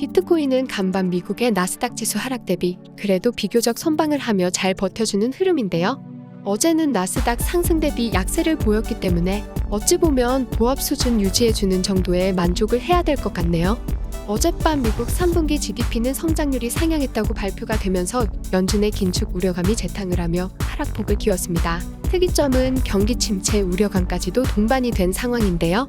비트코인은 간밤 미국의 나스닥 지수 하락 대비 그래도 비교적 선방을 하며 잘 버텨주는 흐름인데요. 어제는 나스닥 상승 대비 약세를 보였기 때문에 어찌 보면 보합 수준 유지해주는 정도에 만족을 해야 될 것 같네요. 어젯밤 미국 3분기 GDP는 성장률이 상향했다고 발표가 되면서 연준의 긴축 우려감이 재탕을 하며 하락폭을 키웠습니다. 특이점은 경기 침체 우려감까지도 동반이 된 상황인데요.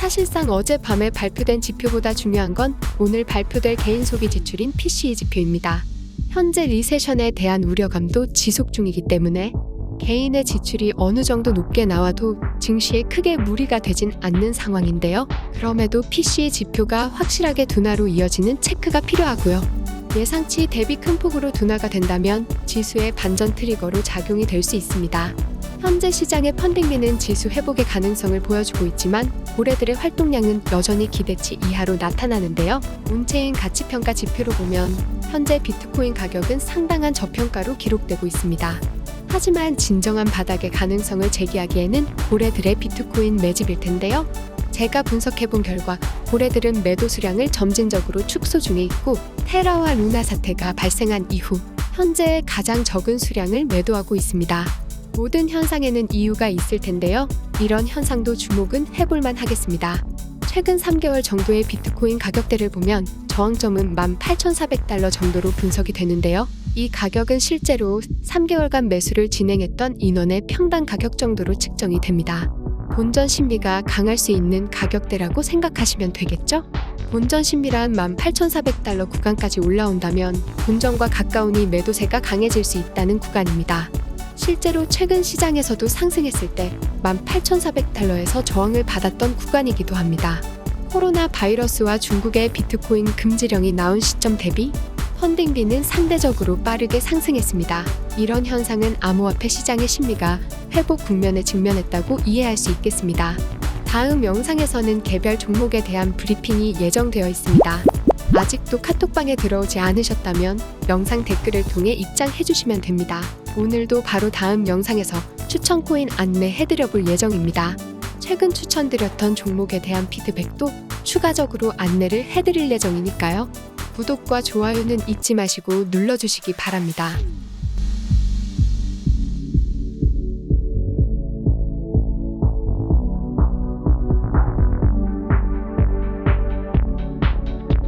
사실상 어젯밤에 발표된 지표보다 중요한 건 오늘 발표될 개인 소비 지출인 PCE 지표입니다. 현재 리세션에 대한 우려감도 지속 중이기 때문에 개인의 지출이 어느 정도 높게 나와도 증시에 크게 무리가 되진 않는 상황인데요. 그럼에도 PCE 지표가 확실하게 둔화로 이어지는 체크가 필요하고요. 예상치 대비 큰 폭으로 둔화가 된다면 지수의 반전 트리거로 작용이 될 수 있습니다. 현재 시장의 펀딩비는 지수 회복의 가능성을 보여주고 있지만 고래들의 활동량은 여전히 기대치 이하로 나타나는데요. 온체인 가치평가 지표로 보면 현재 비트코인 가격은 상당한 저평가로 기록되고 있습니다. 하지만 진정한 바닥의 가능성을 제기하기에는 고래들의 비트코인 매집일 텐데요. 제가 분석해본 결과 고래들은 매도 수량을 점진적으로 축소 중에 있고 테라와 루나 사태가 발생한 이후 현재 가장 적은 수량을 매도하고 있습니다. 모든 현상에는 이유가 있을 텐데요. 이런 현상도 주목은 해볼만 하겠습니다. 최근 3개월 정도의 비트코인 가격대를 보면 저항점은 18,400달러 정도로 분석이 되는데요. 이 가격은 실제로 3개월간 매수를 진행했던 인원의 평당 가격 정도로 측정이 됩니다. 본전 심리가 강할 수 있는 가격대라고 생각하시면 되겠죠? 본전 심리란 18,400달러 구간까지 올라온다면 본전과 가까우니 매도세가 강해질 수 있다는 구간입니다. 실제로 최근 시장에서도 상승했을 때 18,400달러에서 저항을 받았던 구간이기도 합니다. 코로나 바이러스와 중국의 비트코인 금지령이 나온 시점 대비 펀딩비는 상대적으로 빠르게 상승했습니다. 이런 현상은 암호화폐 시장의 심리가 회복 국면에 직면했다고 이해할 수 있겠습니다. 다음 영상에서는 개별 종목에 대한 브리핑이 예정되어 있습니다. 아직도 카톡방에 들어오지 않으셨다면 영상 댓글을 통해 입장해 주시면 됩니다. 오늘도 바로 다음 영상에서 추천 코인 안내해드려 볼 예정입니다. 최근 추천드렸던 종목에 대한 피드백도 추가적으로 안내를 해드릴 예정이니까요. 구독과 좋아요는 잊지 마시고 눌러주시기 바랍니다.